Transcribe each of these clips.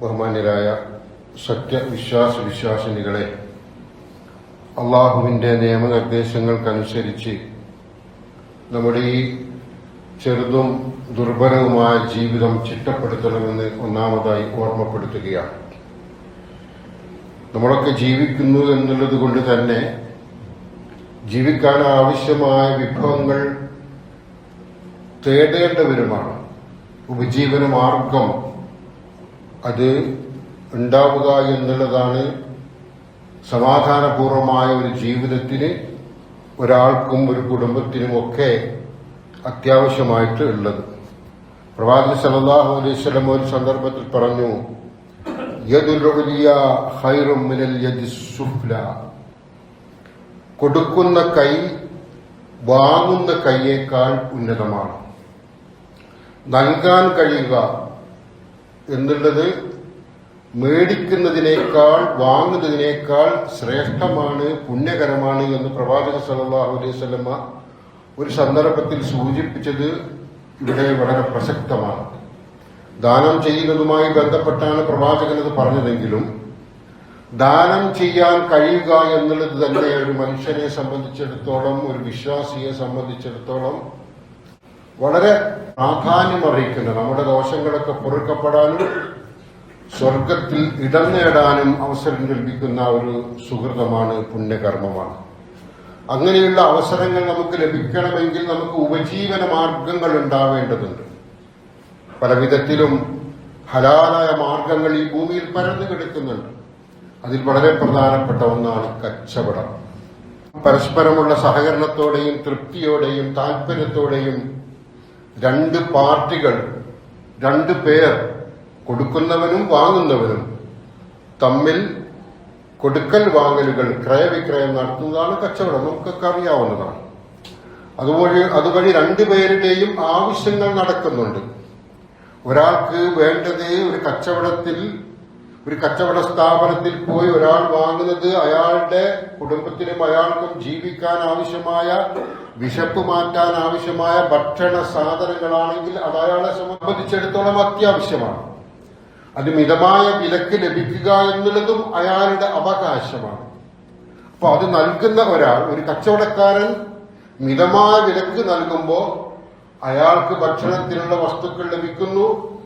ബഹുമാന്യരായ സത്യവിശ്വാസ വിശ്വാസിനികളെ അള്ളാഹുവിന്റെ നിയമനിർദ്ദേശങ്ങൾക്കനുസരിച്ച് നമ്മുടെ ഈ ചെറുതും ദുർബലവുമായ ജീവിതം ചിട്ടപ്പെടുത്തണമെന്ന് ഒന്നാമതായി ഓർമ്മപ്പെടുത്തുകയാണ്. നമ്മളൊക്കെ ജീവിക്കുന്നു എന്നുള്ളത് കൊണ്ട് തന്നെ ജീവിക്കാൻ ആവശ്യമായ വിഭവങ്ങൾ തേടേണ്ടവരുമാണ് ഉപജീവന മാർഗം അത് ഉണ്ടാവുക എന്നുള്ളതാണ് സമാധാനപൂർവമായ ഒരു ജീവിതത്തിന് ഒരാൾക്കും ഒരു കുടുംബത്തിനുമൊക്കെ അത്യാവശ്യമായിട്ട് ഉള്ളത്. പ്രവാചകൻ സല്ലല്ലാഹു അലൈഹി വസല്ലം ഒരു സന്ദർഭത്തിൽ പറഞ്ഞു കൊടുക്കുന്ന കൈ വാങ്ങുന്ന കൈയേക്കാൾ ഉന്നതമാണ്. നൽകാൻ കഴിയുക എന്നുള്ളത് മേടിക്കുന്നതിനേക്കാൾ വാങ്ങുന്നതിനേക്കാൾ ശ്രേഷ്ഠമാണ് പുണ്യകരമാണ് എന്ന് പ്രവാചക സല്ലല്ലാഹു അലൈഹി വസല്ലമ ഒരു സന്ദർഭത്തിൽ സൂചിപ്പിച്ചത് ഇവിടെ വളരെ പ്രസക്തമാണ്. ദാനം ചെയ്യുന്നതുമായി ബന്ധപ്പെട്ടാണ് പ്രവാചകൻ അത് പറഞ്ഞതെങ്കിലും ദാനം ചെയ്യാൻ കഴിയുക എന്നുള്ളത് തന്നെ ഒരു മനുഷ്യനെ സംബന്ധിച്ചിടത്തോളം ഒരു വിശ്വാസിയെ സംബന്ധിച്ചിടത്തോളം വളരെ പ്രാധാന്യം അറിയിക്കുന്ന നമ്മുടെ ദോഷങ്ങളൊക്കെ പൊറുക്കപ്പെടാനും സ്വർഗത്തിൽ ഇടം നേടാനും അവസരം ലഭിക്കുന്ന ഒരു സുഹൃതമാണ് പുണ്യകർമ്മമാണ്. അങ്ങനെയുള്ള അവസരങ്ങൾ നമുക്ക് ലഭിക്കണമെങ്കിൽ നമുക്ക് ഉപജീവന മാർഗങ്ങൾ ഉണ്ടാവേണ്ടതുണ്ട്. പല വിധത്തിലും ഹലാലായ മാർഗങ്ങൾ ഈ ഭൂമിയിൽ പരന്നു കിടക്കുന്നുണ്ട്. അതിൽ വളരെ പ്രധാനപ്പെട്ട ഒന്നാണ് കച്ചവടം. പരസ്പരമുള്ള സഹകരണത്തോടെയും തൃപ്തിയോടെയും താല്പര്യത്തോടെയും രണ്ട് പാർട്ടികൾ രണ്ട് പേർ കൊടുക്കുന്നവനും വാങ്ങുന്നവനും തമ്മിൽ കൊടുക്കൽ വാങ്ങലുകൾ ക്രയവിക്രയം നടത്തുന്നതാണ് കച്ചവടം. നമുക്കൊക്കെ അറിയാവുന്നതാണ്. അതുവഴി അതുവഴി രണ്ടുപേരുടെയും ആവശ്യങ്ങൾ നടക്കുന്നുണ്ട്. ഒരാൾക്ക് വേണ്ടത് ഒരു കച്ചവടത്തിൽ ഒരു കച്ചവട സ്ഥാപനത്തിൽ പോയി ഒരാൾ വാങ്ങുന്നത് അയാളുടെ കുടുംബത്തിനും അയാൾക്കും ജീവിക്കാൻ ആവശ്യമായ വിശപ്പ് മാറ്റാൻ ആവശ്യമായ ഭക്ഷണ സാധനങ്ങളാണെങ്കിൽ അത് അയാളെ സംബന്ധിച്ചിടത്തോളം അത്യാവശ്യമാണ്. അത് മിതമായ വിലക്ക് ലഭിക്കുക എന്നുള്ളതും അയാളുടെ അവകാശമാണ്. അപ്പൊ അത് നൽകുന്ന ഒരാൾ ഒരു കച്ചവടക്കാരൻ മിതമായ വിലക്ക് നൽകുമ്പോൾ അയാൾക്ക് ഭക്ഷണത്തിനുള്ള വസ്തുക്കൾ ലഭിക്കുന്നു.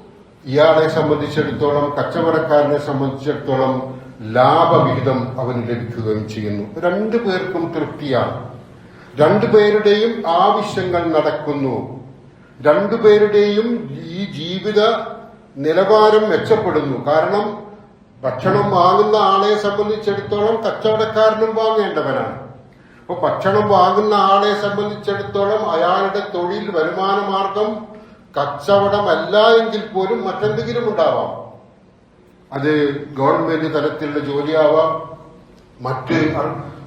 ഇയാളെ സംബന്ധിച്ചിടത്തോളം കച്ചവടക്കാരനെ സംബന്ധിച്ചിടത്തോളം ലാഭവിഹിതം അവന് ലഭിക്കുകയും ചെയ്യുന്നു. രണ്ടു പേർക്കും തൃപ്തിയാണ്. രണ്ടുപേരുടെയും ആവശ്യങ്ങൾ നടക്കുന്നു. രണ്ടുപേരുടെയും ഈ ജീവിത നിലവാരം മെച്ചപ്പെടുന്നു. കാരണം ഭക്ഷണം വാങ്ങുന്ന ആളെ സംബന്ധിച്ചിടത്തോളം കച്ചവടക്കാരനും വാങ്ങേണ്ടവനാണ്. അപ്പൊ ഭക്ഷണം വാങ്ങുന്ന ആളെ സംബന്ധിച്ചിടത്തോളം അയാളുടെ തൊഴിൽ വരുമാന മാർഗം കച്ചവടമല്ല എങ്കിൽ പോലും മറ്റെന്തെങ്കിലും ഉണ്ടാവാം. അത് ഗവൺമെന്റ് തലത്തിലുള്ള ജോലിയാവാം മറ്റ്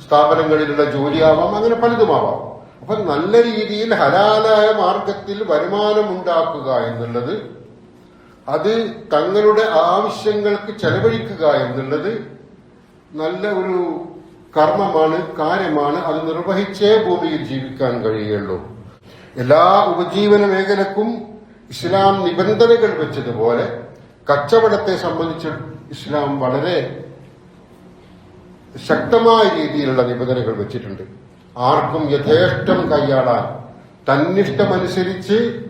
സ്ഥാപനങ്ങളിലുള്ള ജോലിയാവാം അങ്ങനെ പലതുമാവാം. അപ്പൊ നല്ല രീതിയിൽ ഹലാലായ മാർഗത്തിൽ വരുമാനം ഉണ്ടാക്കുക എന്നുള്ളത് അത് തങ്ങളുടെ ആവശ്യങ്ങൾക്ക് ചെലവഴിക്കുക എന്നുള്ളത് നല്ല ഒരു കർമ്മമാണ് കാര്യമാണ് അത് നിർവഹിച്ചേ ഭൂമിയിൽ ജീവിക്കാൻ കഴിയുള്ളൂ എല്ലാ ഉപജീവന മേഖലക്കും ഇസ്ലാം നിബന്ധനകൾ വെച്ചതുപോലെ കച്ചവടത്തെ സംബന്ധിച്ച് ഇസ്ലാം വളരെ ശക്തമായ രീതിയിലുള്ള നിബന്ധനകൾ വെച്ചിട്ടുണ്ട്. ആർക്കും യഥേഷ്ടം കൈയാളാൻ തന്നിഷ്ടമനുസരിച്ച്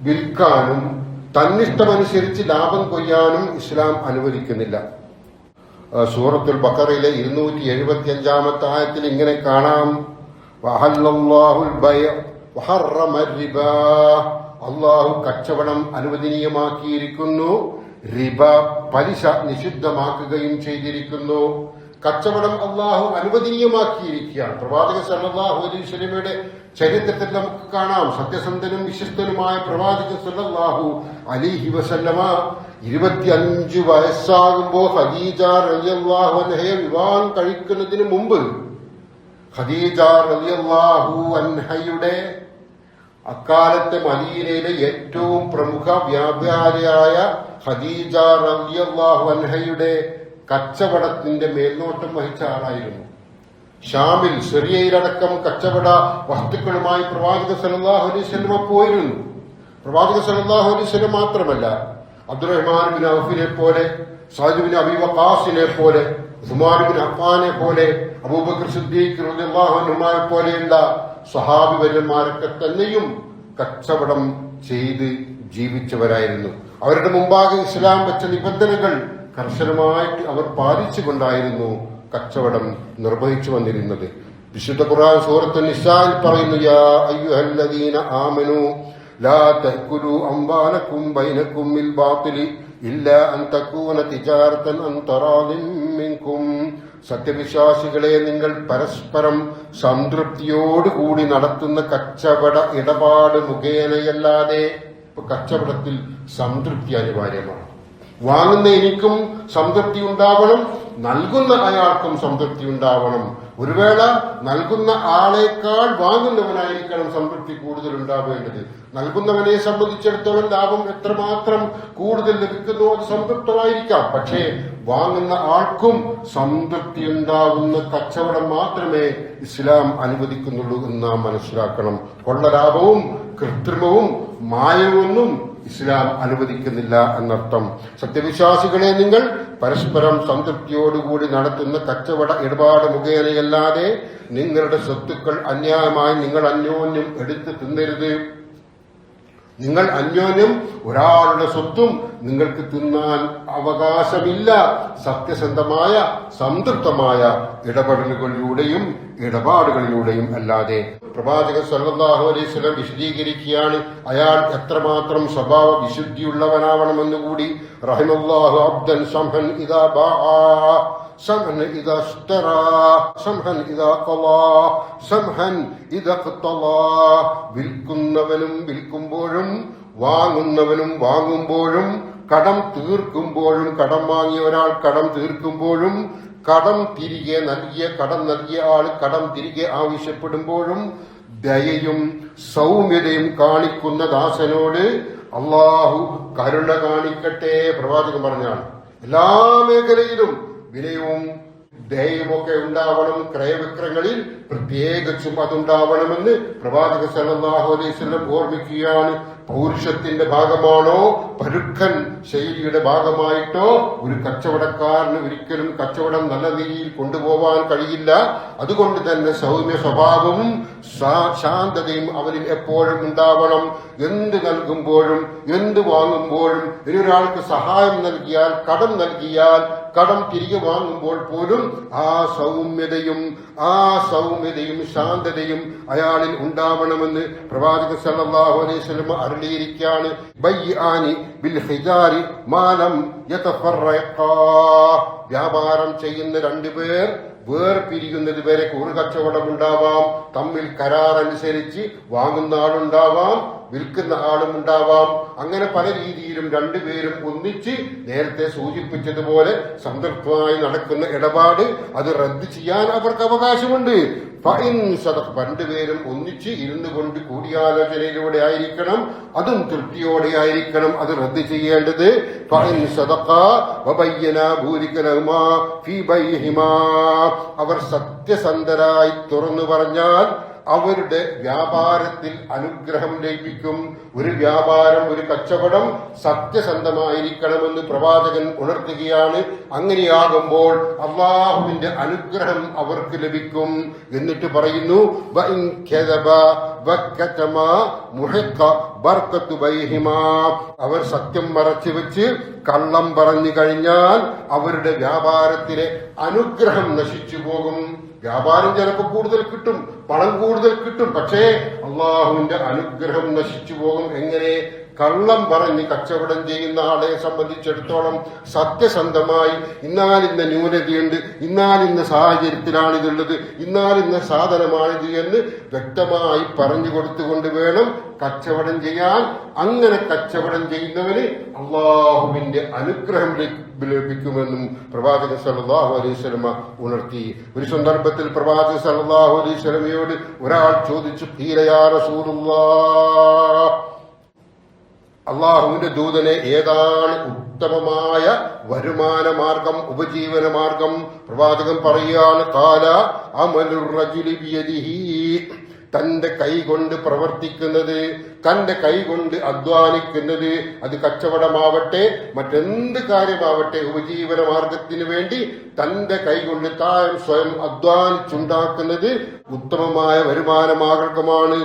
വിൽക്കാനും തന്നിഷ്ടമനുസരിച്ച് ലാഭം കൊയ്യാനും ഇസ്ലാം അനുവദിക്കുന്നില്ല. സൂറത്തുൽ ബക്കറയിലെ ഇരുന്നൂറ്റി എഴുപത്തി അഞ്ചാമത്തെ ആയത്തിൽ ഇങ്ങനെ കാണാം. അള്ളാഹു കച്ചവടം അനുവദനീയമാക്കിയിരിക്കുന്നു. റിബ പലിശ നിഷിദ്ധമാക്കുകയും ചെയ്തിരിക്കുന്നു. കച്ചവടം അള്ളാഹു അനുവദനീയമാക്കിയിരിക്കുകയാണ്. പ്രവാചക സല്ലാഹു അലൈഹി സ്വലമയുടെ ചരിത്രത്തിൽ നമുക്ക് കാണാം. സത്യസന്ധനും വിശ്വസ്തനുമായ പ്രവാചക സല്ലാഹു അലിഹി വസല്ലമ ഇരുപത്തിയഞ്ചു വയസ്സാകുമ്പോ ഖദീജ റളിയല്ലാഹു അൻഹയെ വിവാഹം കഴിക്കുന്നതിന് മുമ്പ് ഖദീജ റളിയല്ലാഹു അൻഹയുടെ അക്കാലത്തെ മദീനയിലെ ഏറ്റവും പ്രമുഖ വ്യാപാരിയായ ഖദീജ റളിയല്ലാഹു അൻഹയുടെ കച്ചവടത്തിന്റെ മേൽനോട്ടം വഹിച്ച ആളായിരുന്നു. ഷാമിൽ സിറിയയിലടക്കം കച്ചവട വസ്തുക്കളുമായി പ്രവാചക വസല്ലമ പോയിരുന്നു. പ്രവാചക വസല്ലം മാത്രമല്ല അബ്ദുറഹ്മാൻ ബിൻ പോലെ സാജുബിൻ അബി വഖാസിനെ പോലെ ഉസ്മാൻ ബിൻ പോലെ അബൂബക്കർ സിദ്ദീഖ് അൻഹുമായ പോലെയുള്ള സഹാബിവര്യന്മാരൊക്കെ തന്നെയും കച്ചവടം ചെയ്ത് ജീവിച്ചവരായിരുന്നു. അവരുടെ മുമ്പാകെ ഇസ്ലാം വെച്ച നിബന്ധനകൾ കർശനമായിട്ട് അവർ പാലിച്ചുകൊണ്ടായിരുന്നു കച്ചവടം നിർവഹിച്ചു വന്നിരുന്നത്. വിശുദ്ധ ഖുർആൻ സൂറത്ത് നിസായിൽ പറയുന്നു യാ അയ്യുഹല്ലദീന ആമനു ലാ തഅകുലു അംവാലക്കും ബൈനക്കും ബിൽ ബാത്തിലി ഇല്ലാ അൻ തകൂന തിജാറതൻ മിൻകും. സത്യവിശ്വാസികളെ നിങ്ങൾ പരസ്പരം സംതൃപ്തിയോടുകൂടി നടത്തുന്ന കച്ചവട ഇടപാട് മുഖേനയല്ലാതെ കച്ചവടത്തിൽ സംതൃപ്തി അനിവാര്യമാണ്. വാങ്ങുന്ന എനിക്കും സംതൃപ്തി ഉണ്ടാവണം നൽകുന്ന അയാൾക്കും സംതൃപ്തി ഉണ്ടാവണം. ഒരു വേള നൽകുന്ന ആളേക്കാൾ വാങ്ങുന്നവനായിരിക്കണം സംതൃപ്തി കൂടുതൽ ഉണ്ടാവേണ്ടത്. നൽകുന്നവനെ സംബന്ധിച്ചിടത്തോളം ലാഭം എത്രമാത്രം കൂടുതൽ ലഭിക്കുന്നു അത് സംതൃപ്തമായിരിക്കാം. പക്ഷേ വാങ്ങുന്ന ആൾക്കും സംതൃപ്തി ഉണ്ടാകുന്ന കച്ചവടം മാത്രമേ ഇസ്ലാം അനുവദിക്കുന്നുള്ളൂ എന്ന് നാം മനസ്സിലാക്കണം. കൊള്ളലാഭവും കൃത്രിമവും മായവൊന്നും ഇസ്ലാം അനുവദിക്കുന്നില്ല എന്നർത്ഥം. സത്യവിശ്വാസികളെ നിങ്ങൾ പരസ്പരം സംതൃപ്തിയോടുകൂടി നടത്തുന്ന കച്ചവട ഇടപാട് മുഖേനയല്ലാതെ നിങ്ങളുടെ സ്വത്തുക്കൾ അന്യായമായി നിങ്ങൾ അന്യോന്യം എടുത്ത് തിന്നരുത്. നിങ്ങൾ അന്യോന്യം ഒരാളുടെ സ്വത്തും നിങ്ങൾക്ക് തിന്നാൻ അവകാശമില്ല. സത്യസന്ധമായ സംതൃപ്തമായ ഇടപെടലുകളിലൂടെയും ഇടപാടുകളിലൂടെയും അല്ലാതെ. പ്രവാചകൻ സല്ലല്ലാഹു അലൈഹി വസല്ലം വിശദീകരിക്കുകയാണ് അയാൾ എത്രമാത്രം സ്വഭാവ വിശുദ്ധിയുള്ളവനാവണമെന്ന് കൂടി അബ്ദൻ സംഹൻ ഇദാ ബാആ سمحا إذا اشترى سمحا إذا قضى سمحا إذا اقتضى വിൽക്കുന്നവനും വിൽക്കുമ്പോഴും വാങ്ങുന്നവനും വാങ്ങുമ്പോഴും കടം തീർക്കുമ്പോഴും കടം വാങ്ങിയ ഒരാൾ കടം തീർക്കുമ്പോഴും കടം തിരികെ നൽകിയ കടം നൽകിയ ആൾ കടം തിരികെ ആവശ്യപ്പെടുമ്പോഴും ദയയും സൗമ്യതയും കാണിക്കുന്ന ദാസനോട് അള്ളാഹു കരുണ കാണിക്കട്ടെ പ്രവാചകൻ പറഞ്ഞാണ് എല്ലാ മേഖലയിലും വിനയവും ദയയുമൊക്കെ ഉണ്ടാവണം. ക്രയവിക്രങ്ങളിൽ പ്രത്യേകിച്ചും അതുണ്ടാവണമെന്ന് പ്രവാചക സല്ലല്ലാഹു അലൈഹി വസല്ലം ഓർമ്മിക്കുകയാണ്. പൗരുഷത്തിന്റെ ഭാഗമാണോ? പരുക്കൻ ശൈലിയുടെ ഭാഗമായിട്ടോ? ഒരു കച്ചവടക്കാരന് ഒരിക്കലും കച്ചവടം നല്ല രീതിയിൽ കൊണ്ടുപോവാൻ കഴിയില്ല. അതുകൊണ്ട് തന്നെ സൗമ്യ സ്വഭാവവും ശാന്തതയും അവരിൽ എപ്പോഴും ഉണ്ടാവണം. എന്ത് നൽകുമ്പോഴും എന്ത് വാങ്ങുമ്പോഴും ഇനി ഒരാൾക്ക് സഹായം നൽകിയാൽ കടം നൽകിയാൽ കടം തിരികെ വാങ്ങുമ്പോൾ പോലും ആ സൗമ്യതയും ആ സൗമ്യതയും ശാന്തതയും അയാളിൽ ഉണ്ടാവണമെന്ന് പ്രവാചക സല്ലാഹു അലൈഹി വസല്ലം അരുളിയിരിക്കുകയാണ് യതഫറഖാ വ്യാപാരം ചെയ്യുന്ന രണ്ടുപേർ വേർപിരിയുന്നത് വരെ കൂറുകച്ചവടം ഉണ്ടാവാം തമ്മിൽ കരാർ അനുസരിച്ച് വാങ്ങുന്ന ആളുണ്ടാവാം. വിൽക്കുന്ന ആളും ഉണ്ടാവാം അങ്ങനെ പല രീതിയിലും രണ്ടുപേരും ഒന്നിച്ച് നേരത്തെ സൂചിപ്പിച്ചതുപോലെ സംതൃപ്തമായി നടക്കുന്ന ഇടപാട് അത് റദ്ദ് ചെയ്യാൻ അവർക്ക് അവകാശമുണ്ട്. രണ്ടുപേരും ഒന്നിച്ച് ഇരുന്നു കൊണ്ട് കൂടിയാലോചനയിലൂടെ ആയിരിക്കണം. അതും തൃപ്തിയോടെ ആയിരിക്കണം അത് റദ്ദ് ചെയ്യേണ്ടത്. അവർ സത്യസന്ധരായി തുറന്നു പറഞ്ഞാൽ അവരുടെ വ്യാപാരത്തിൽ അനുഗ്രഹം ലഭിക്കും ഒരു വ്യാപാരം ഒരു കച്ചവടം സത്യസന്ധമായിരിക്കണമെന്ന് പ്രവാചകൻ ഉണർത്തുകയാണ്. അങ്ങനെയാകുമ്പോൾ അള്ളാഹുവിന്റെ അനുഗ്രഹം അവർക്ക് ലഭിക്കും എന്നിട്ട് പറയുന്നു. അവർ സത്യം മറച്ചു വെച്ച് കള്ളം പറഞ്ഞു കഴിഞ്ഞാൽ അവരുടെ വ്യാപാരത്തിലെ അനുഗ്രഹം നശിച്ചു പോകും. വ്യാപാരം ചിലപ്പോൾ കൂടുതൽ കിട്ടും പണം കൂടുതൽ കിട്ടും. പക്ഷേ അള്ളാഹുവിന്റെ അനുഗ്രഹം നശിച്ചു പോകും. എങ്ങനെ? കള്ളം പറഞ്ഞ് കച്ചവടം ചെയ്യുന്ന ആളെ സംബന്ധിച്ചിടത്തോളം സത്യസന്ധമായി ഇന്നാലിന്ന ന്യൂനതയുണ്ട് ഇന്നാലിന്ന സാഹചര്യത്തിലാണ് ഇതുള്ളത് ഇന്നാലിന്ന സാധനമാണിത് എന്ന് വ്യക്തമായി പറഞ്ഞു കൊടുത്തുകൊണ്ട് വേണം കച്ചവടം ചെയ്യാൻ. അങ്ങനെ കച്ചവടം ചെയ്യുന്നവന് അള്ളാഹുവിന്റെ അനുഗ്രഹം ലഭിക്കുമെന്നും പ്രവാചകൻ അലൈഹി സ്വലമ ഉണർത്തി. ഒരു സന്ദർഭത്തിൽ പ്രവാചകൻ അലൈഹി സ്വലമയോട് ഒരാൾ ചോദിച്ചു തീരയാറ യാ റസൂലുള്ളാഹ് അള്ളാഹുവിന്റെ ദൂതനെ ഏതാണ് ഉത്തമമായ വരുമാന മാർഗം ഉപജീവന മാർഗം പ്രവാചകൻ പറയുകയാണ് കാല അമലുറജുലി തന്റെ കൈകൊണ്ട് പ്രവർത്തിക്കുന്നത് തന്റെ കൈകൊണ്ട് അധ്വാനിക്കുന്നത് അത് കച്ചവടമാവട്ടെ മറ്റെന്ത് കാര്യമാവട്ടെ ഉപജീവന മാർഗത്തിന് വേണ്ടി തന്റെ കൈകൊണ്ട് താൻ സ്വയം അധ്വാനിച്ചുണ്ടാക്കുന്നത് ഉത്തമമായ വരുമാന മാർഗമാണ്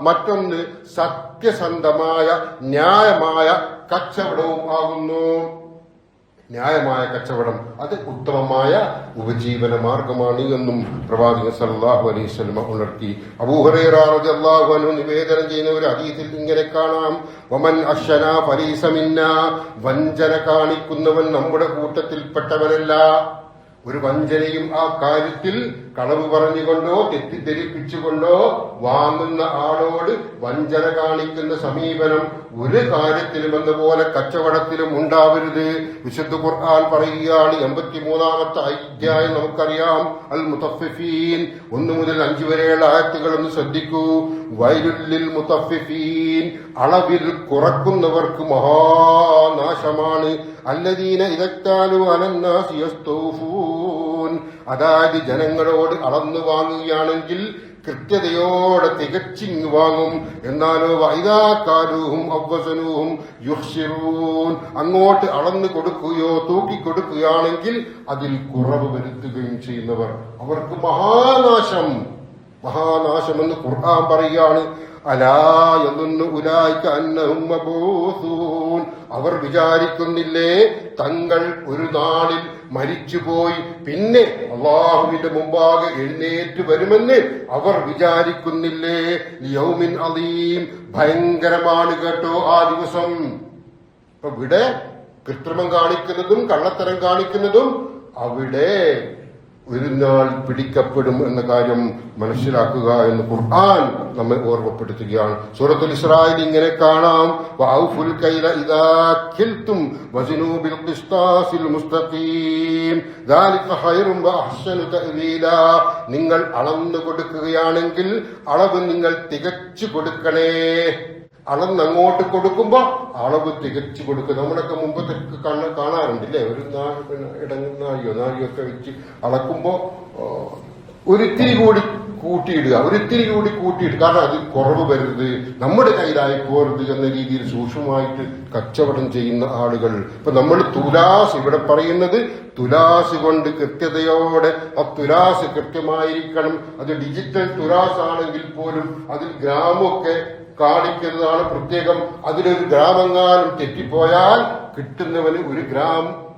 മറ്റൊന്ന് സത്യസന്ധമായ ന്യായമായ കച്ചവടവും ആകുന്നു. ന്യായമായ കച്ചവടം അത് ഉത്തമമായ ഉപജീവന മാർഗമാണ് എന്നും പ്രവാചകൻ സല്ലല്ലാഹു അലൈഹി വസല്ലം ഉണർത്തി. അബൂഹുറൈറ റളിയല്ലാഹു അൻഹു നിവേദനം ചെയ്യുന്ന ഒരു ഹദീസിൽ ഇങ്ങനെ കാണാം. വമൻ അശ്വന പരീസമിന്ന മിന്ന വഞ്ചന കാണിക്കുന്നവൻ നമ്മുടെ കൂട്ടത്തിൽപ്പെട്ടവനല്ല ഒരു വഞ്ചനയും ആ കാര്യത്തിൽ കളവ് പറഞ്ഞുകൊണ്ടോ തെറ്റിദ്ധരിപ്പിച്ചുകൊണ്ടോ വാങ്ങുന്ന ആളോട് വഞ്ചന കാണിക്കുന്ന സമീപനം ഒരു കാര്യത്തിലും എന്ന പോലെ കച്ചവടത്തിലും ഉണ്ടാവരുത്. വിശുദ്ധ ഖുർആൻ പറയുകയാണ് എൺപത്തിമൂന്നാമത്തെ അധ്യായം നമുക്കറിയാം. അൽ മുത്തഫിഫീൻ ഒന്ന് മുതൽ അഞ്ചു വരെയുള്ള ആയത്തുകൾ ഒന്ന് ശ്രദ്ധിക്കൂ. വൈരുല്ലിൽ മുത്തഫിഫീൻ അളവിൽ കുറക്കുന്നവർക്ക് മഹാനാശമാണ്. അല്ലദീന ഇതത്താലു അനന്നാസി യസ്തൗഫൂൻ. അതായത് ജനങ്ങളോട് അളന്നു വാങ്ങുകയാണെങ്കിൽ കൃത്യതയോടെ തികച്ചിങ് വാങ്ങും. എന്നാലോ വൈതാക്കാലൂഹും അവസനൂഹും യുഷിറൂൻ അങ്ങോട്ട് അളന്നു കൊടുക്കുകയോ തൂക്കി കൊടുക്കുകയാണെങ്കിൽ അതിൽ കുറവ് വരുത്തുകയും ചെയ്യുന്നവർ. അവർക്ക് മഹാനാശം. മഹാനാശമെന്ന് ഖുർആൻ പറയുകയാണ്. അലാ അന്നഹും മബൂസൂൻ. അവർ വിചാരിക്കുന്നില്ലേ തങ്ങൾ ഒരു നാളിൽ മരിച്ചുപോയി പിന്നെ അള്ളാഹുവിന്റെ മുമ്പാകെ എഴുന്നേറ്റ് വരുമെന്ന് അവർ വിചാരിക്കുന്നില്ലേ? യൗമിൻ അലീം ഭയങ്കരമാണ് കേട്ടോ ആ ദിവസം. ഇവിടെ കൃത്രിമം കാണിക്കുന്നതും കള്ളത്തരം കാണിക്കുന്നതും അവിടെ ഒരു നാൾ പിടിക്കപ്പെടും എന്ന കാര്യം മനസ്സിലാക്കുക എന്ന് ഖുർആൻ നമ്മെ ഓർമ്മപ്പെടുത്തുകയാണ്. സൂറത്തുൽ ഇസ്രായേൽ ഇങ്ങനെ കാണാം. നിങ്ങൾ അളന്നു കൊടുക്കുകയാണെങ്കിൽ അളവ് നിങ്ങൾ തികച്ചു കൊടുക്കണേ. അളന്ന് അങ്ങോട്ട് കൊടുക്കുമ്പോ അളവ് തികച്ചു കൊടുക്കും. നമ്മളൊക്കെ മുമ്പത്തെ കണ്ണ് ഒരു നാ- പിന്നെ ഇടങ്ങ നാഴിയോ ഒക്കെ വെച്ച് അളക്കുമ്പോ ഒരിത്തിരി കൂടി കൂട്ടിയിടുക. ഒരിത്തിരി കൂടി കൂട്ടിയിടുക. കാരണം അത് കുറവ് വരരുത്. നമ്മുടെ കയ്യിലായി പോരുത് എന്ന രീതിയിൽ സൂക്ഷ്മമായിട്ട് കച്ചവടം ചെയ്യുന്ന ആളുകൾ. ഇപ്പൊ നമ്മൾ തുലാസ് ഇവിടെ പറയുന്നത് തുലാസ് കൊണ്ട് കൃത്യതയോടെ ആ തുലാസ് കൃത്യമായിരിക്കണം. അത് ഡിജിറ്റൽ തുലാസ് ആണെങ്കിൽ പോലും അതിൽ ഗ്രാമമൊക്കെ കാണിക്കുന്നതാണ് പ്രത്യേകം. അതിലൊരു ഗ്രാമെങ്ങാനും തെറ്റിപ്പോയാൽ കിട്ടുന്നവന് ഒരു ഗ്രാം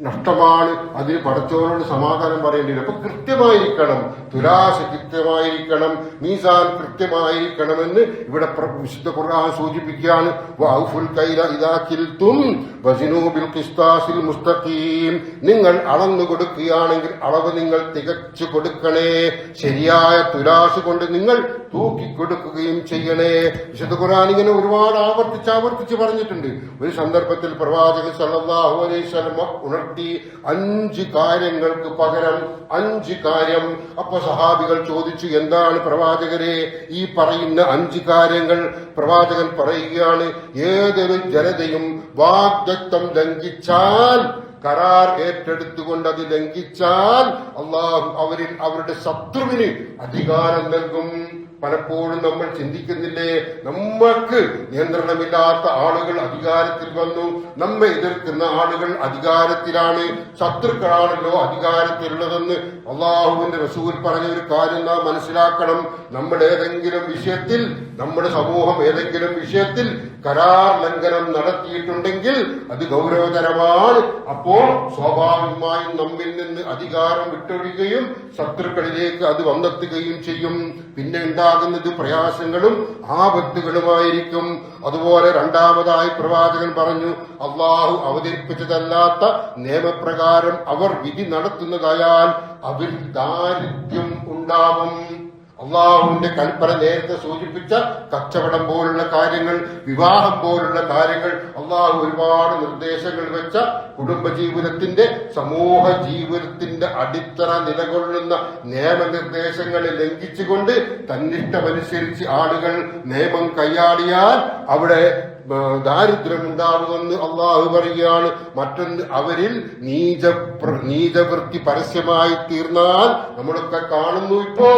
നഷ്ടമാണ്. അതിന് പടച്ചവനോട് സമാധാനം പറയേണ്ടി വരും അപ്പൊ കൃത്യമായിരിക്കണം. തുലാശ കൃത്യമായിരിക്കണം മീസാൻ കൃത്യമായിരിക്കണമെന്ന് ഇവിടെ വിശുദ്ധ ഖുർആൻ സൂചിപ്പിക്കുകയാണ്. നിങ്ങൾ അളന്നു കൊടുക്കുകയാണെങ്കിൽ അളവ് നിങ്ങൾ തികച്ചു കൊടുക്കണേ. ശരിയായ തുലാശ കൊണ്ട് നിങ്ങൾ തൂക്കി കൊടുക്കുകയും ചെയ്യണേ. വിശുദ്ധ ഖുർആൻ ഇങ്ങനെ ഒരുപാട് ആവർത്തിച്ച് ആവർത്തിച്ച് പറഞ്ഞിട്ടുണ്ട്. ഒരു സന്ദർഭത്തിൽ പ്രവാചകൻ സല്ലല്ലാഹു അലൈഹി ഉണർത്തി അഞ്ച് കാര്യങ്ങൾക്ക് പകരം അഞ്ച് കാര്യം. അപ്പൊ സഹാബികൾ ചോദിച്ചു എന്താണ് പ്രവാചകരെ ഈ പറയുന്ന അഞ്ച് കാര്യങ്ങൾ? പ്രവാചകൻ പറയുകയാണ് ഏതൊരു ജനതയും വാഗ്ദത്വം ലംഘിച്ചാൽ കരാർ ഏറ്റെടുത്തുകൊണ്ട് അത് ലംഘിച്ചാൽ അള്ളാഹു അവരിൽ അവരുടെ ശത്രുവിന് അധികാരം നൽകും. പലപ്പോഴും നമ്മൾ ചിന്തിക്കുന്നില്ലേ? നമ്മക്ക് നിയന്ത്രണമില്ലാത്ത ആളുകൾ അധികാരത്തിൽ വന്നു. നമ്മെ എതിർക്കുന്ന ആളുകൾ അധികാരത്തിലാണ്. ശത്രുക്കളാണല്ലോ അധികാരത്തിലുള്ളതെന്ന് അള്ളാഹുവിന്റെ റസൂൽ പറഞ്ഞ ഒരു കാര്യം നാം മനസ്സിലാക്കണം. നമ്മൾ ഏതെങ്കിലും വിഷയത്തിൽ നമ്മുടെ സമൂഹം ഏതെങ്കിലും വിഷയത്തിൽ കരാർ ലംഘനം നടത്തിയിട്ടുണ്ടെങ്കിൽ അത് ഗൗരവതരമാണ്. അപ്പോൾ സ്വാഭാവികമായും നമ്മിൽ നിന്ന് അധികാരം വിട്ടൊഴിയുകയും ശത്രുക്കളിലേക്ക് അത് വന്നെത്തുകയും ചെയ്യും. പിന്നെ ഉണ്ടാകുന്നത് പ്രയാസങ്ങളും ആപത്തുകളുമായിരിക്കും. അതുപോലെ രണ്ടാമതായി പ്രവാചകൻ പറഞ്ഞു അള്ളാഹു അവതരിപ്പിച്ചതല്ലാത്ത നിയമപ്രകാരം അവർ വിധി നടത്തുന്നതായാൽ അവർ ദാരിദ്ര്യം ഉണ്ടാവും. അള്ളാഹുവിന്റെ കൽപ്പന നേരത്തെ സൂചിപ്പിച്ച കച്ചവടം പോലുള്ള കാര്യങ്ങൾ വിവാഹം പോലുള്ള കാര്യങ്ങൾ അള്ളാഹു ഒരുപാട് നിർദ്ദേശങ്ങൾ വെച്ച കുടുംബജീവിതത്തിന്റെ സമൂഹ ജീവിതത്തിന്റെ അടിത്തറ നിലകൊള്ളുന്ന നിയമനിർദ്ദേശങ്ങളെ ലംഘിച്ചുകൊണ്ട് തന്നിഷ്ടമനുസരിച്ച് ആളുകൾ നിയമം കൈയാളിയാൽ അവിടെ ദാരിദ്ര്യം ഉണ്ടാകുമെന്ന് അള്ളാഹു പറയുകയാണ്. മറ്റൊന്ന് അവരിൽ നീച നീചവൃത്തി പരസ്യമായി തീർന്നാൽ നമ്മളൊക്കെ കാണുന്നു ഇപ്പോ.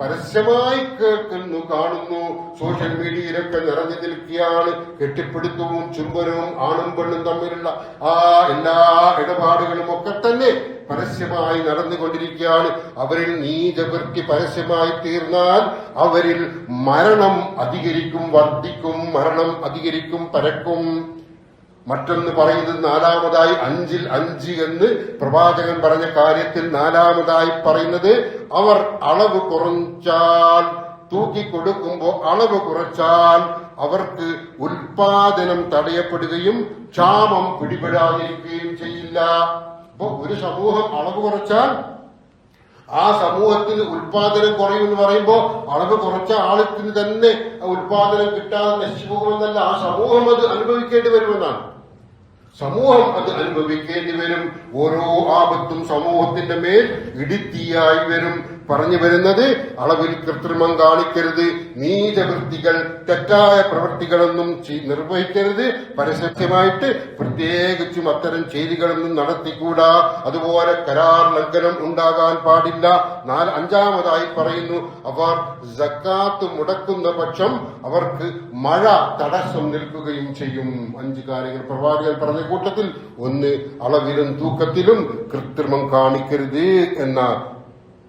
പരസ്യമായി കേൾക്കുന്നു കാണുന്നു. സോഷ്യൽ മീഡിയയിലൊക്കെ നിറഞ്ഞു നിൽക്കുകയാണ്. കെട്ടിപ്പിടുത്തവും ചുംബനവും ആണും പെണ്ണും തമ്മിലുള്ള ആ എല്ലാ ഇടപാടുകളും ഒക്കെ തന്നെ പരസ്യമായി നടന്നുകൊണ്ടിരിക്കുകയാണ്. അവരിൽ നീചവൃത്തി പരസ്യമായി തീർന്നാൽ അവരിൽ മരണം അധികരിക്കും വർദ്ധിക്കും മരണം അധികരിക്കും പരക്കും. മറ്റൊന്ന് പറയുന്നത് നാലാമതായി അഞ്ചിൽ അഞ്ച് എന്ന് പ്രവാചകൻ പറഞ്ഞ കാര്യത്തിൽ നാലാമതായി പറയുന്നത് അവർ അളവ് കുറഞ്ഞാൽ തൂക്കി കൊടുക്കുമ്പോൾ അളവ് കുറച്ചാൽ അവർക്ക് ഉൽപാദനം തടയപ്പെടുകയും ക്ഷാമം പിടിപെടാതിരിക്കുകയും ചെയ്യില്ല. അപ്പൊ ഒരു സമൂഹം അളവ് കുറച്ചാൽ ആ സമൂഹത്തിൽ ഉൽപാദനം കുറയും എന്ന് പറയുമ്പോൾ അളവ് കുറച്ച ആളത്തിന് തന്നെ ഉൽപാദനം കിട്ടാതെ നശിച്ചു പോകുമെന്നല്ല ആ സമൂഹം അത് അനുഭവിക്കേണ്ടി വരുമെന്നാണ്. സമൂഹം അത് അനുഭവിക്കേണ്ടി വരും. ഓരോ ആപത്തും സമൂഹത്തിന്റെ മേൽ ഇടുത്തിയായി വരും. പറഞ്ഞു വരുന്നത് അളവിൽ കൃത്രിമം കാണിക്കരുത് നീചവൃത്തികൾ തെറ്റായ പ്രവൃത്തികളൊന്നും നിർവഹിക്കരുത് പരസ്യമായിട്ട് പ്രത്യേകിച്ചും അത്തരം ചെയ്തികളൊന്നും നടത്തിക്കൂടാ. അതുപോലെ കരാർ ലംഘനം ഉണ്ടാകാൻ പാടില്ല. നാല് അഞ്ചാമതായി പറയുന്നു അവർ ജക്കാത്ത് മുടക്കുന്ന പക്ഷം അവർക്ക് മഴ തടസ്സം നിൽക്കുകയും ചെയ്യും. അഞ്ച് കാര്യങ്ങൾ പ്രവാചകൻ പറഞ്ഞ കൂട്ടത്തിൽ ഒന്ന് അളവിലും തൂക്കത്തിലും കൃത്രിമം കാണിക്കരുത് എന്ന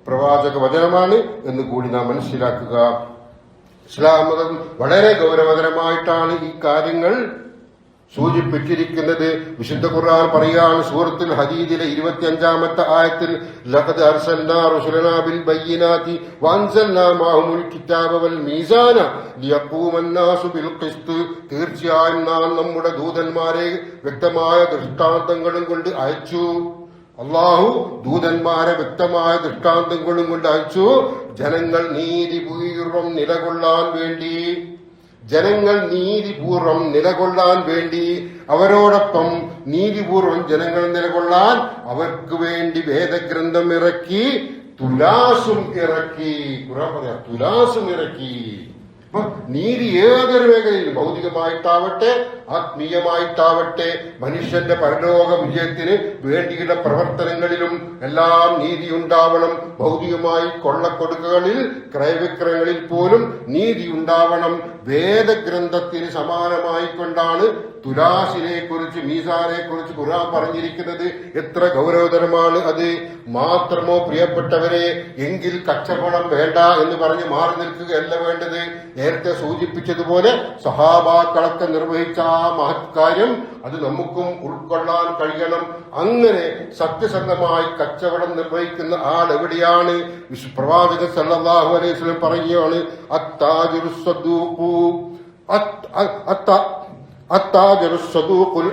പ്രവാചക വചനമാണ് എന്ന് കൂടി നാം മനസ്സിലാക്കുക. ഇസ്ലാം മതം വളരെ ഗൗരവതരമായിട്ടാണ് ഈ കാര്യങ്ങൾ സൂചിപ്പിച്ചിരിക്കുന്നത്. വിശുദ്ധ ഖുർആൻ പറയുകയാണ് സൂറത്തുൽ ഹദീദിലെ ഇരുപത്തിയഞ്ചാമത്തെ ആയത്തിൽ ലഖദ് അർസൽനാ ബിൽ ബയ്യിനാതി വഅൻസൽനാ മഅഹുൽ കിതാബ വൽ മീസാന ബിൽ ഖിസ്ത്. തീർച്ചയായും നാം നമ്മുടെ ദൂതന്മാരെ വ്യക്തമായ ദൃഷ്ടാന്തങ്ങളും കൊണ്ട് അയച്ചു. അള്ളാഹു ദൂതന്മാരെ വ്യക്തമായ ദൃഷ്ടാന്തങ്ങളും കൊണ്ട് അയച്ചു ജനങ്ങൾ നീതിപൂർവം നിലകൊള്ളാൻ വേണ്ടി. ജനങ്ങൾ നീതിപൂർവം നിലകൊള്ളാൻ വേണ്ടി. അവരോടൊപ്പം നീതിപൂർവം ജനങ്ങൾ നിലകൊള്ളാൻ അവർക്ക് വേണ്ടി വേദഗ്രന്ഥം ഇറക്കി തുലാസും ഇറക്കി. പറയാം തുലാസും ഇറക്കി. നീതി ഏതൊരു മേഖലയിലും ഭൗതികമായിട്ടാവട്ടെ ആത്മീയമായിട്ടാവട്ടെ മനുഷ്യന്റെ പരലോക വിജയത്തിന് വേണ്ടിയുള്ള പ്രവർത്തനങ്ങളിലും എല്ലാം നീതി ഉണ്ടാവണം ഭൗതികമായി കൊള്ളക്കൊടുക്കുകളിൽ ക്രയവിക്രയങ്ങളിൽ പോലും നീതി ഉണ്ടാവണം വേദഗ്രന്ഥത്തിന് സമാനമായി കൊണ്ടാണ് തുലാസിനെ കുറിച്ച് മീസാനെ കുറിച്ച് ഖുറാൻ പറഞ്ഞിരിക്കുന്നത്. എത്ര ഗൗരവതരമാണ് അത്. മാത്രമോ പ്രിയപ്പെട്ടവരെ എങ്കിൽ കച്ചവടം വേണ്ട എന്ന് പറഞ്ഞ് മാറി നിൽക്കുകയല്ല വേണ്ടത്. നേരത്തെ സൂചിപ്പിച്ചതുപോലെ സഹാബാക്കളൊക്കെ നിർവഹിച്ച ആ മഹത് കാര്യം അത് നമുക്കും ഉൾക്കൊള്ളാൻ കഴിയണം. അങ്ങനെ സത്യസന്ധമായി കച്ചവടം നിർവഹിക്കുന്ന ആൾ എവിടെയാണ്? പ്രവാചകൻ സല്ലല്ലാഹു അലൈഹി പറയുകയാണ് അത്താജുറു സദൂഖു അത്ത്- അ- അത്ത-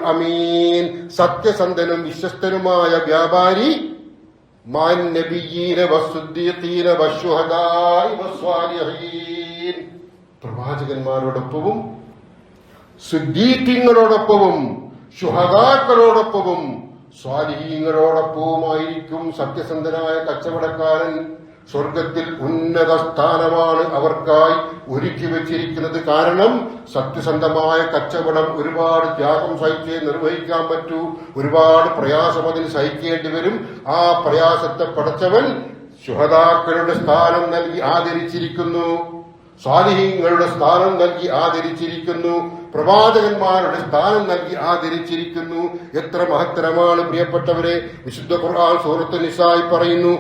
അമീൻ. സത്യസന്ധനും വിശ്വസ്തനുമായ വ്യാപാരി പ്രവാചകന്മാരോടൊപ്പവും സുദ്ദീഖ്യങ്ങളോടൊപ്പവും ശുഹദാക്കളോടൊപ്പവും സ്വാലിഹീങ്ങളോടൊപ്പവുമായിരിക്കും സത്യസന്ധനായ കച്ചവടക്കാരൻ. സ്വർഗത്തിൽ ഉന്നത സ്ഥാനമാണ് അവർക്കായി ഒരുക്കി വെച്ചിരിക്കുന്നത്. കാരണം സത്യസന്ധമായ കച്ചവടം ഒരുപാട് ത്യാഗം സഹിച്ചേ നിർവഹിക്കാൻ പറ്റൂ. ഒരുപാട് പ്രയാസം അതിന് സഹിക്കേണ്ടി വരും. ആ പ്രയാസത്തെ പടച്ചവൻ ശുഹദാക്കളുടെ സ്ഥാനം നൽകി ആദരിച്ചിരിക്കുന്നു. സ്വാലിഹീങ്ങളുടെ സ്ഥാനം നൽകി ആദരിച്ചിരിക്കുന്നു. പ്രവാചകന്മാരുടെ സ്ഥാനം നൽകി ആദരിച്ചിരിക്കുന്നു. എത്ര മഹത്തരമാണ് പ്രിയപ്പെട്ടവരെ. വിശുദ്ധ ഖുർആൻ സൂറത്ത് നിസായി പറയുന്നു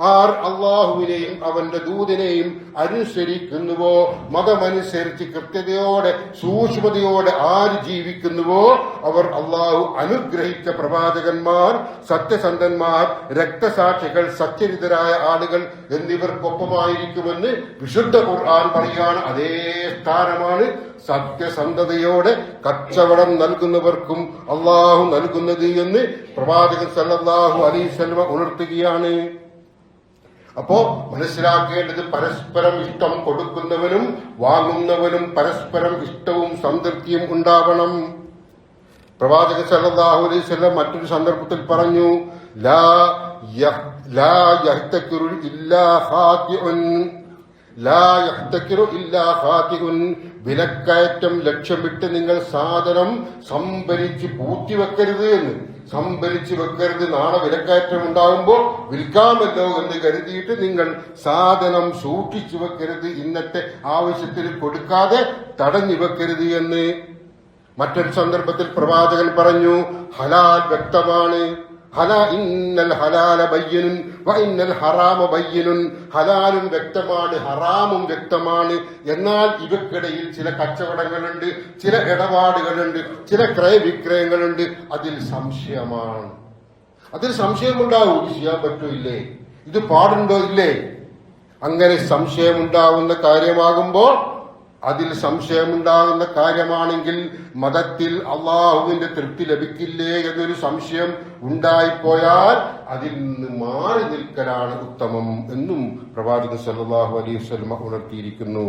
ആർ അള്ളാഹുവിനെയും അവന്റെ ദൂതിനെയും അനുസരിക്കുന്നുവോ? മതമനുസരിച്ച് കൃത്യതയോടെ സൂക്ഷ്മതയോടെ ആര് ജീവിക്കുന്നുവോ? അവർ അള്ളാഹു അനുഗ്രഹിച്ച പ്രവാചകന്മാർ സത്യസന്ധന്മാർ രക്തസാക്ഷികൾ സത്യരിതരായ ആളുകൾ എന്നിവർക്കൊപ്പമായിരിക്കുമെന്ന് വിശുദ്ധ ഖുർആൻ പറയുകയാണ്. അതേ സ്ഥാനമാണ് സത്യസന്ധതയോടെ കച്ചവടം നൽകുന്നവർക്കും അള്ളാഹു നൽകുന്നത് എന്ന് പ്രവാചകൻ സല്ലാഹു അലൈഹി സ്വലമ ഉണർത്തുകയാണ്. അപ്പോ മനസ്സിലാക്കേണ്ടത് പരസ്പരം ഇഷ്ടം കൊടുക്കുന്നവനും വാങ്ങുന്നവനും പരസ്പരം ഇഷ്ടവും സംതൃപ്തിയും ഉണ്ടാവണം. പ്രവാചകൻ സല്ലാഹു അലൈഹി വസല്ലം മറ്റൊരു സന്ദർഭത്തിൽ പറഞ്ഞു ലാ ലാ ഇല്ലാ വിലക്കയറ്റം ലക്ഷ്യമിട്ട് നിങ്ങൾ സാധനം സംഭരിച്ച് പൂത്തി വെക്കരുത് എന്ന്. സംഭരിച്ച് വെക്കരുത് നാളെ വിലക്കയറ്റം ഉണ്ടാകുമ്പോൾ വിൽക്കാമല്ലോ എന്ന് കരുതിയിട്ട് നിങ്ങൾ സാധനം സൂക്ഷിച്ചു വെക്കരുത് ഇന്നത്തെ ആവശ്യത്തിന് കൊടുക്കാതെ തടഞ്ഞു വെക്കരുത് എന്ന്. മറ്റൊരു സന്ദർഭത്തിൽ പ്രവാചകൻ പറഞ്ഞു ഹലാൽ വ്യക്തമാണ്. ഹലാല വ്യക്തമാണ് ഹറാമും വ്യക്തമാണ്. എന്നാൽ ഇവക്കിടയിൽ ചില കച്ചവടങ്ങളുണ്ട് ചില ഇടപാടുകളുണ്ട് ചില ക്രയവിക്രയങ്ങളുണ്ട്. അതിൽ സംശയമാണ്. അതിൽ സംശയമുണ്ടാവും ചെയ്യാൻ പറ്റൂല്ലേ ഇത് പാടുണ്ടോ ഇല്ലേ? അങ്ങനെ സംശയമുണ്ടാവുന്ന കാര്യമാകുമ്പോൾ അതിൽ സംശയമുണ്ടാകുന്ന കാര്യമാണെങ്കിൽ മതത്തിൽ അള്ളാഹുവിന്റെ തൃപ്തി ലഭിക്കില്ലേ എന്നൊരു സംശയം ഉണ്ടായിപ്പോയാൽ അതിൽ നിന്ന് മാറി നിൽക്കലാണ് ഉത്തമം എന്നും പ്രവാചകൻ സല്ലല്ലാഹു അലൈഹി വസല്ലമ ഉണർത്തിയിരിക്കുന്നു.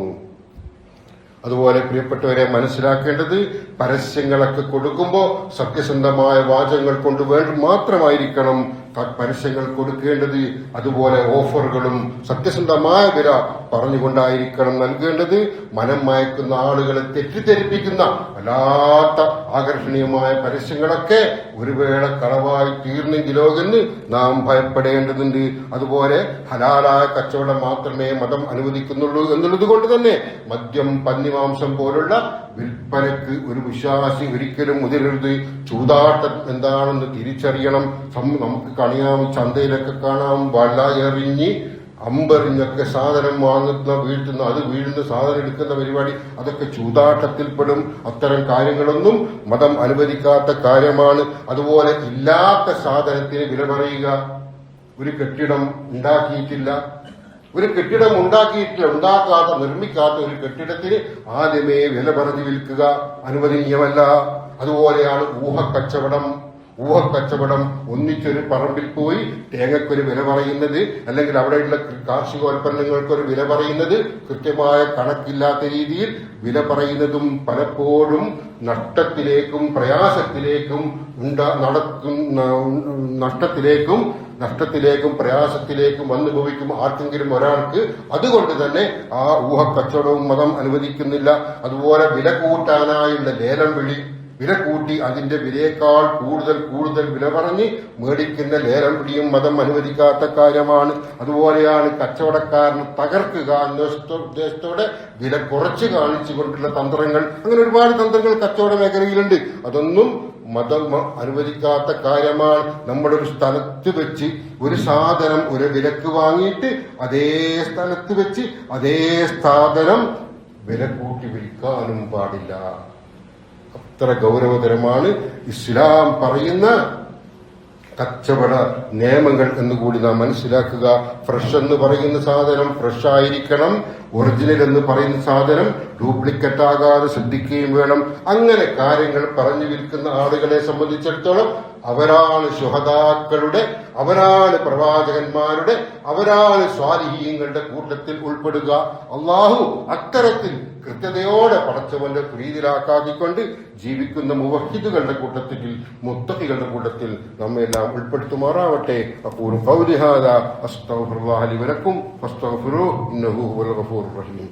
അതുപോലെ പ്രിയപ്പെട്ടവരെ മനസ്സിലാക്കേണ്ടത് പരസ്യങ്ങളൊക്കെ കൊടുക്കുമ്പോൾ സത്യസന്ധമായ വാചകങ്ങൾ കൊണ്ട് വേണ്ടി മാത്രമായിരിക്കണം. പരസ്യങ്ങൾ കൊടുക്കേണ്ടത് അതുപോലെ ഓഫറുകളും സത്യസന്ധമായ വില പറഞ്ഞുകൊണ്ടായിരിക്കണം നൽകേണ്ടത്. മനം മയക്കുന്ന ആളുകളെ തെറ്റിദ്ധരിപ്പിക്കുന്ന വല്ലാത്ത ആകർഷണീയമായ പരസ്യങ്ങളൊക്കെ ഒരു വേള കളവായി തീർന്നെങ്കിലോ എന്ന് നാം ഭയപ്പെടേണ്ടതുണ്ട്. അതുപോലെ ഹലാലായ കച്ചവടം മാത്രമേ മതം അനുവദിക്കുന്നുള്ളൂ എന്നുള്ളത് കൊണ്ട് തന്നെ മദ്യം പന്നിമാംസം പോലുള്ള വിൽപ്പനക്ക് ഒരു വിശ്വാസി ഒരിക്കലും മുതിരരുത്. ചൂതാട്ടം എന്താണെന്ന് തിരിച്ചറിയണം. നമുക്ക് കണിയാം ചന്തയിലൊക്കെ കാണാം വള എറിഞ്ഞ് അമ്പെറിഞ്ഞൊക്കെ സാധനം വാങ്ങുന്ന വീഴ്ത്തുന്ന അത് വീഴുന്ന സാധനം എടുക്കുന്ന പരിപാടി അതൊക്കെ ചൂതാട്ടത്തിൽപ്പെടും. അത്തരം കാര്യങ്ങളൊന്നും മതം അനുവദിക്കാത്ത കാര്യമാണ്. അതുപോലെ ഇല്ലാത്ത സാധനത്തിന് വില പറയുക. ഒരു കെട്ടിടം ഉണ്ടാക്കിയിട്ടില്ല. ഒരു കെട്ടിടം ഉണ്ടാക്കിയിട്ടില്ല ഉണ്ടാക്കാത്ത നിർമ്മിക്കാത്ത ഒരു കെട്ടിടത്തിന് ആദ്യമേ വില പറഞ്ഞു വിൽക്കുക. അനുവദനീയമല്ല. അതുപോലെയാണ് ഊഹക്കച്ചവടം. ഊഹക്കച്ചവടം ഒന്നിച്ചൊരു പറമ്പിൽ പോയി തേങ്ങക്കൊരു വില പറയുന്നത് അല്ലെങ്കിൽ അവിടെയുള്ള കാർഷികോൽപ്പന്നങ്ങൾക്കൊരു വില പറയുന്നത് കൃത്യമായ കണക്കില്ലാത്ത രീതിയിൽ വില പറയുന്നതും പലപ്പോഴും നഷ്ടത്തിലേക്കും പ്രയാസത്തിലേക്കും നഷ്ടത്തിലേക്കും നഷ്ടത്തിലേക്കും പ്രയാസത്തിലേക്കും വന്നു ഭവിക്കും ആർക്കെങ്കിലും ഒരാൾക്ക്. അതുകൊണ്ട് തന്നെ ആ ഊഹക്കച്ചവടവും മതം അനുവദിക്കുന്നില്ല. അതുപോലെ വില കൂട്ടാനായുള്ള ലേലം വിളി വില കൂട്ടി അതിന്റെ വിലയേക്കാൾ കൂടുതൽ കൂടുതൽ വില പറഞ്ഞ് മേടിക്കുന്ന ലേലം പിടിയും മതം അനുവദിക്കാത്ത കാര്യമാണ്. അതുപോലെയാണ് കച്ചവടക്കാരന് തകർക്കുക ഉദ്ദേശത്തോടെ വില കുറച്ച് കാണിച്ചുകൊണ്ടുള്ള തന്ത്രങ്ങൾ. അങ്ങനെ ഒരുപാട് തന്ത്രങ്ങൾ കച്ചവട മേഖലയിലുണ്ട്. അതൊന്നും മതം അനുവദിക്കാത്ത കാര്യമാണ്. നമ്മുടെ ഒരു സ്ഥലത്ത് വെച്ച് ഒരു സാധനം ഒരു വിലക്ക് വാങ്ങിയിട്ട് അതേ സ്ഥലത്ത് വെച്ച് അതേ സാധനം വില കൂട്ടി വിൽക്കാനും പാടില്ല. അത്ര ഗൗരവതരമാണ് ഇസ്ലാം പറയുന്ന കച്ചവട നിയമങ്ങൾ എന്ന് കൂടി നാം മനസ്സിലാക്കുക. ഫ്രഷ് എന്ന് പറയുന്ന സാധനം ഫ്രഷ് ആയിരിക്കണം. ഒറിജിനൽ എന്ന് പറയുന്ന സാധനം ഡ്യൂപ്ലിക്കറ്റ് ആകാതെ ശ്രദ്ധിക്കുകയും വേണം. അങ്ങനെ കാര്യങ്ങൾ പറഞ്ഞു വിൽക്കുന്ന ആളുകളെ സംബന്ധിച്ചിടത്തോളം അവരാണ് ശുഹതാക്കളുടെ അവരാണ് പ്രവാചകന്മാരുടെ അവരാണ് സ്വാലിഹീങ്ങളുടെ കൂട്ടത്തിൽ ഉൾപ്പെടുക. അള്ളാഹു അത്തരത്തിൽ കൃത്യതയോടെ പടച്ചവന്റെ പ്രീതിരാക്കാക്കിക്കൊണ്ട് ജീവിക്കുന്ന മുവഹിദുകളുടെ കൂട്ടത്തിൽ മുത്തഹികളുടെ കൂട്ടത്തിൽ നമ്മെല്ലാം ഉൾപ്പെടുത്തുമാറാവട്ടെ. അപ്പോഴും ഫൗരിഹാദ അസ്തഫുറുല്ലാഹലി വരക്കും റഹീം.